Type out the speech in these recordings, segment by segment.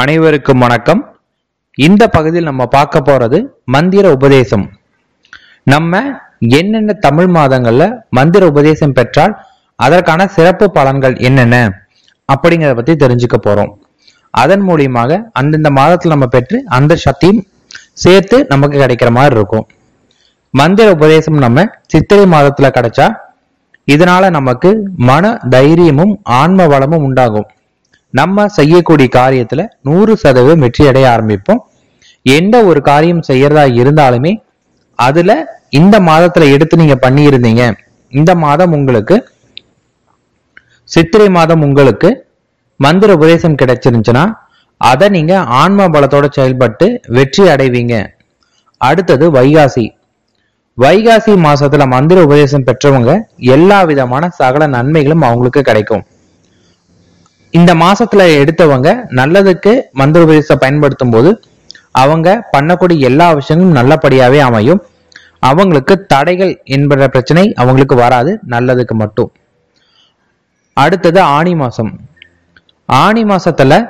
அனைவருக்கும் வணக்கம். இந்த பகுதியில் நம்ம பார்க்க போறது மந்திர உபதேசம். நம்ம என்னென்ன தமிழ் மாதங்கள்ல மந்திர உபதேசம் பெற்றால் அதற்கான சிறப்பு பலன்கள் என்னென்ன அப்படிங்கிறத பத்தி தெரிஞ்சுக்க போறோம். அதன் மூலியமாக அந்தந்த மாதத்தில் நம்ம பெற்று அந்த சக்தியும் சேர்த்து நமக்கு கிடைக்கிற மாதிரி இருக்கும். மந்திர உபதேசம் நம்ம சித்திரை மாதத்துல கிடைச்சா இதனால நமக்கு மன தைரியமும் ஆன்ம வளமும் உண்டாகும். நம்ம செய்யக்கூடிய காரியத்துல நூறு சதவீதம் வெற்றி அடைய ஆரம்பிப்போம். எந்த ஒரு காரியம் செய்யறதா இருந்தாலுமே அதுல இந்த மாதத்துல எடுத்து நீங்க பண்ணியிருந்தீங்க. இந்த மாதம் உங்களுக்கு சித்திரை மாதம் உங்களுக்கு மந்திர உபதேசம் கிடைச்சிருந்துச்சுன்னா அதை நீங்க ஆன்ம பலத்தோட செயல்பட்டு வெற்றி அடைவீங்க. அடுத்தது வைகாசி. வைகாசி மாசத்துல மந்திர உபதேசம் பெற்றவங்க எல்லா விதமான சகல நன்மைகளும் அவங்களுக்கு கிடைக்கும். இந்த மாசத்துல எடுத்தவங்க நல்லதுக்கு மந்திர உபதேசம் பயன்படுத்தும் போது அவங்க பண்ணக்கூடிய எல்லா விஷயங்களும் நல்லபடியாவே அமையும். அவங்களுக்கு தடைகள் என்கிற பிரச்சனை அவங்களுக்கு வராது நல்லதுக்கு மட்டும். அடுத்தது ஆணி மாசம். ஆணி மாசத்துல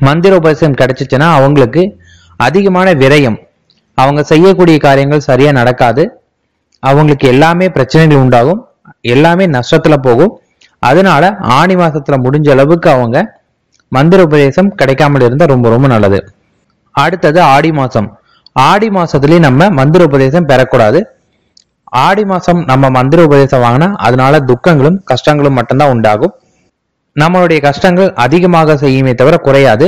மந்திர உபதேசம் கிடைச்சிச்சுன்னா அவங்களுக்கு அதிகமான விரயம். அவங்க செய்யக்கூடிய காரியங்கள் சரியா நடக்காது. அவங்களுக்கு எல்லாமே பிரச்சனைகள் உண்டாகும். எல்லாமே நஷ்டத்துல போகும். அதனால ஆணி மாசத்துல முடிஞ்ச அளவுக்கு அவங்க மந்திர உபதேசம் கிடைக்காமல் இருந்தால் ரொம்ப ரொம்ப நல்லது. அடுத்தது ஆடி மாசம். ஆடி மாசத்துலயும் நம்ம மந்திர உபதேசம் பெறக்கூடாது. ஆடி மாசம் நம்ம மந்திர உபதேசம் வாங்கினா அதனால துக்கங்களும் கஷ்டங்களும் மட்டும்தான் உண்டாகும். நம்மளுடைய கஷ்டங்கள் அதிகமாக செய்யுமே தவிர குறையாது.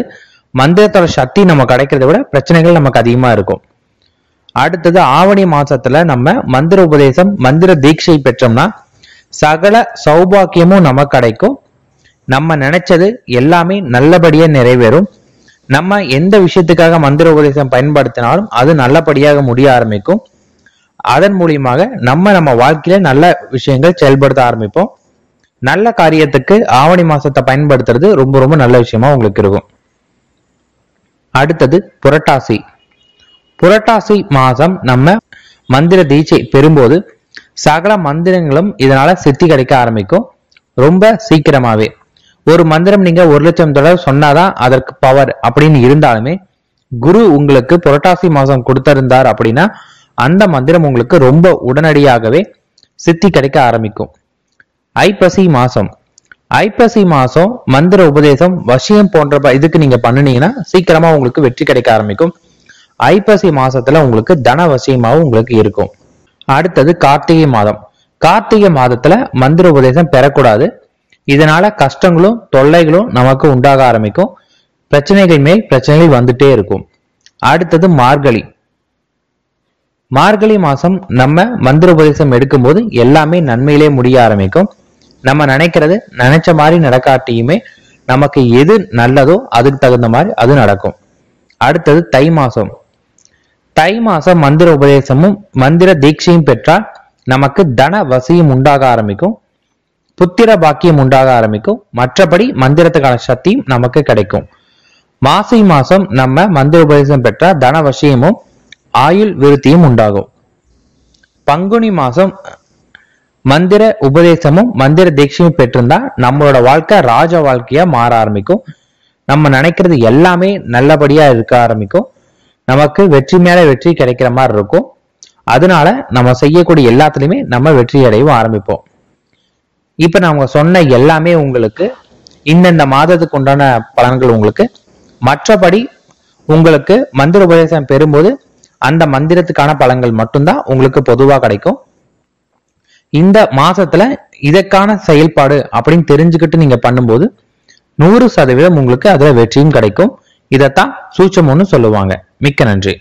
மந்திரத்தோட சக்தி நம்ம கிடைக்கிறத விட பிரச்சனைகள் நமக்கு அதிகமா இருக்கும். அடுத்தது ஆவணி மாசத்துல நம்ம மந்திர உபதேசம் மந்திர தீட்சை பெற்றோம்னா சகல சௌபாக்கியமும் நமக்கு கிடைக்கும். நம்ம நினைச்சது எல்லாமே நல்லபடியா நிறைவேறும். நம்ம எந்த விஷயத்துக்காக மந்திர உபதேசம் பயன்படுத்தினாலும் அது நல்லபடியாக முடிய ஆரம்பிக்கும். அதன் மூலியமாக நம்ம நம்ம வாழ்க்கையில நல்ல விஷயங்கள் செயல்படுத்த ஆரம்பிப்போம். நல்ல காரியத்துக்கு ஆவணி மாசத்தை பயன்படுத்துறது ரொம்ப ரொம்ப நல்ல விஷயமா உங்களுக்கு இருக்கும். அடுத்தது புரட்டாசி. புரட்டாசி மாதம் நம்ம மந்திர தீட்சை பெறும்போது சகல மந்திரங்களும் இதனால சித்தி கிடைக்க ஆரம்பிக்கும். ரொம்ப சீக்கிரமாவே. ஒரு மந்திரம் நீங்க ஒரு லட்சம் தடவை சொன்னாதான் அதற்கு பவர் அப்படின்னு இருந்தாலுமே குரு உங்களுக்கு புரட்டாசி மாசம் கொடுத்திருந்தார் அப்படின்னா அந்த மந்திரம் உங்களுக்கு ரொம்ப உடனடியாகவே சித்தி கிடைக்க ஆரம்பிக்கும். ஐப்பசி மாசம். ஐப்பசி மாசம் மந்திர உபதேசம் வசியம் போன்ற இதுக்கு நீங்க பண்ணுனீங்கன்னா சீக்கிரமா உங்களுக்கு வெற்றி கிடைக்க ஆரம்பிக்கும். ஐப்பசி மாசத்துல உங்களுக்கு தன வசியமாவும் உங்களுக்கு இருக்கும். அடுத்தது கார்த்திகை மாதம். கார்த்திகை மாதத்துல மந்திர உபதேசம் பெறக்கூடாது. இதனால கஷ்டங்களும் தொல்லைகளும் நமக்கு உண்டாக ஆரம்பிக்கும். பிரச்சனைகள் மேல் பிரச்சனைகள் வந்துட்டே இருக்கும். அடுத்தது மார்கழி. மார்கழி மாசம் நம்ம மந்திர உபதேசம் எடுக்கும்போது எல்லாமே நன்மையிலே முடிய ஆரம்பிக்கும். நம்ம நினைக்கிறது நினைச்ச மாதிரி நடக்காட்டியுமே நமக்கு எது நல்லதோ அதுக்கு தகுந்த மாதிரி அது நடக்கும். அடுத்தது தை மாசம் தை மாசம் மந்திர உபதேசமும் மந்திர தீட்சையும் பெற்றால் நமக்கு தன வசியும் உண்டாக ஆரம்பிக்கும். புத்திர பாக்கியம் உண்டாக ஆரம்பிக்கும். மற்றபடி மந்திரத்துக்கான சக்தியும் நமக்கு கிடைக்கும். மாசி மாசம் நம்ம மந்திர உபதேசம் பெற்றால் தன வசியமும் ஆயுள் விருத்தியும் உண்டாகும். பங்குனி மாசம் மந்திர உபதேசமும் மந்திர தீட்சையும் பெற்றிருந்தா நம்மளோட வாழ்க்கை ராஜ வாழ்க்கையா மாற ஆரம்பிக்கும். நம்ம நினைக்கிறது எல்லாமே நல்லபடியா இருக்க ஆரம்பிக்கும். நமக்கு வெற்றி மேல வெற்றி கிடைக்கிற மாதிரி இருக்கும். அதனால நம்ம செய்யக்கூடிய எல்லாத்துலயுமே நம்ம வெற்றி அடையவும் ஆரம்பிப்போம். இப்ப நம்ம சொன்ன எல்லாமே உங்களுக்கு இந்தந்த மாதத்துக்கு உண்டான பலன்கள் உங்களுக்கு. மற்றபடி உங்களுக்கு மந்திர உபதேசம் பெறும்போது அந்த மந்திரத்துக்கான பலன்கள் மட்டும்தான் உங்களுக்கு பொதுவாக கிடைக்கும். இந்த மாசத்துல இதற்கான செயல்பாடு அப்படின்னு தெரிஞ்சுக்கிட்டு நீங்க பண்ணும்போது நூறு சதவீதம் உங்களுக்கு அதுல வெற்றியும் கிடைக்கும். இதைத்தான் சூட்சமம்னு சொல்லுவாங்க. மிக்க நன்றி.